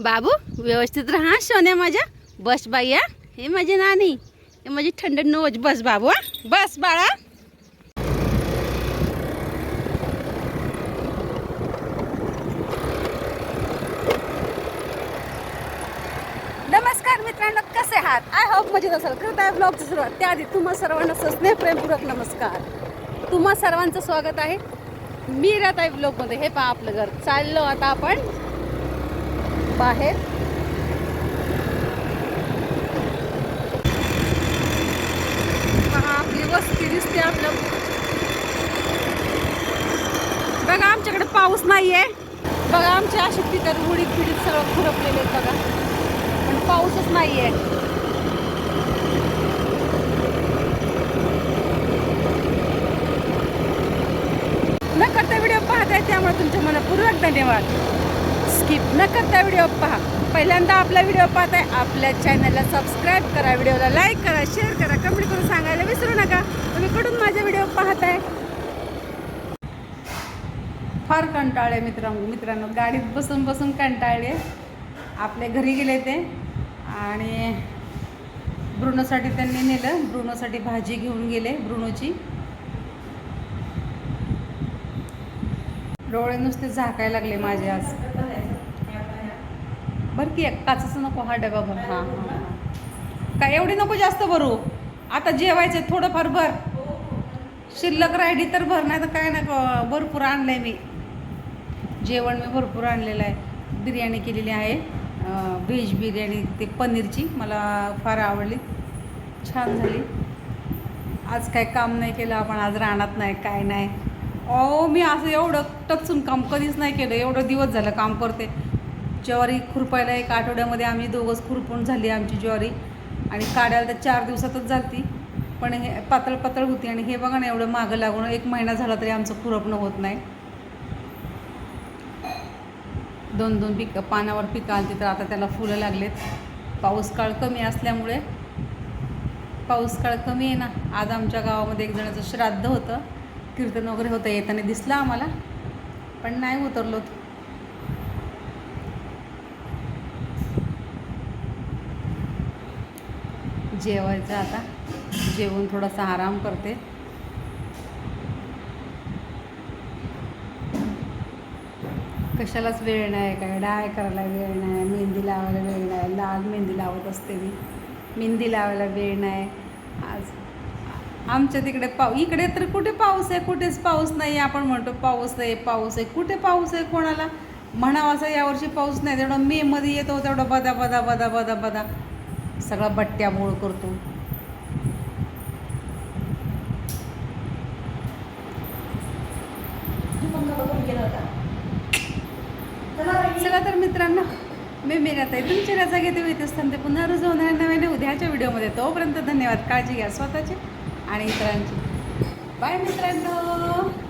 बाबू व्यवस्थित राहा. सोन्या माझ्या. बस बाई हा. हे माझी नानी. हे माझी थंड नोज. बस बाबू हा. बस बाळा. नमस्कार मित्रांनो कसे आहात? आय होप मजेत असाल. करत आहे ब्लॉगची सुरुवात. त्याआधी तुम्हा सर्वांना सस्ने प्रेमपूर्वक नमस्कार. तुम्हा सर्वांचं स्वागत आहे. मी राहत आहे ब्लॉगमध्ये हे पहा आपलं घर. चाललो आता आपण बाहेर आहेत आपली वस्ती दिसते आपलं. बघा आमच्याकडे पाऊस नाहीये. बघा आमच्या अशी पिकात उडीत पिडीत सगळं खुरपलेले आहेत बघा. पण पाऊसच नाहीये. न करता व्हिडिओ पाहताय त्यामुळे तुमच्या मनपूर्वक धन्यवाद. स्किप न करता व्हिडिओ पहा. पहिल्यांदा आपला व्हिडिओ पाहताय आपल्या चॅनलला सबस्क्राईब करा व्हिडिओला लाईक करा शेअर करा कमेंट करून सांगायला विसरू नका. तुम्ही कुठून माझे व्हिडिओ पाहताय? फार कंटाळले मित्रांनो. मित्रांनो गाडीत बसून बसून कंटाळले. आपल्या घरी गेले ते. आणि ब्रुनोसाठी त्यांनी नेलं. ब्रुनोसाठी भाजी घेऊन गेले ब्रुनोची. डोळे नुसते झाकायला लागले माझे आज. बरं की एक काचच नको हा डबा भर. हां. काय एवढी नको जास्त भरू. आता जेवायचं थोडंफार भर. शिल्लक राहिली तर भर नाही तर काय नको. भरपूर आणलं आहे मी. जेवण मी भरपूर आणलेलं आहे. बिर्याणी केलेली आहे. व्हेज बिर्याणी ते पनीरची. मला फार आवडली. छान झाली. आज काय काम नाही केलं आपण आज राहणार नाही काय नाही. अहो मी असं एवढं टचून काम कधीच नाही केलं. एवढं दिवस झालं काम करते. ज्वारी खुरपायला एक आठवड्यामध्ये आम्ही दोघंच खुरपून झाली आमची ज्वारी. आणि काढायला तर चार दिवसातच झाली पण हे पातळ पातळ होती आणि हे बघा ना एवढं मागं लागून एक महिना झाला तरी आमचं खुरपणं होत नाही. दोन दोन पिकं पानावर पिकं आली तर आता त्याला फुलं लागलेत. पाऊस काळ कमी असल्यामुळे पाऊस काळ कमी आहे ना. आज आमच्या गावामध्ये एक जणाचं श्राद्ध होतं. कीर्तन वगैरे होतं येताना दिसलं आम्हाला. पण नाही उतरलो जेवायचं आता. जेवून थोडासा आराम करते. कशालाच वेळ नाही काय डाय करायला वेळ नाही मेहंदी लावायला वेळ नाही लाल मेहंदी लावत असते मी. मेहंदी लावायला वेळ नाही. आज आमच्या तिकडे पाऊ इकडे तर कुठे पाऊस आहे कुठेच पाऊस नाही आपण म्हणतो पाऊस आहे पाऊस आहे. कुठे पाऊस आहे कोणाला? म्हणावा असा यावर्षी पाऊस नाही तेवढा मेमध्ये येतो तेवढा बदा बदा बदा बदा बदा. सगळा बट्ट्या बोळ करतो. चला तर मित्रांनो मी आहे तुमच्या रजा घेते येत असताना ते पुन्हा रोज होणार नव्याने उद्याच्या व्हिडिओमध्ये. तोपर्यंत धन्यवाद. काळजी घ्या स्वतःची आणि इतरांची. बाय मित्रांनो.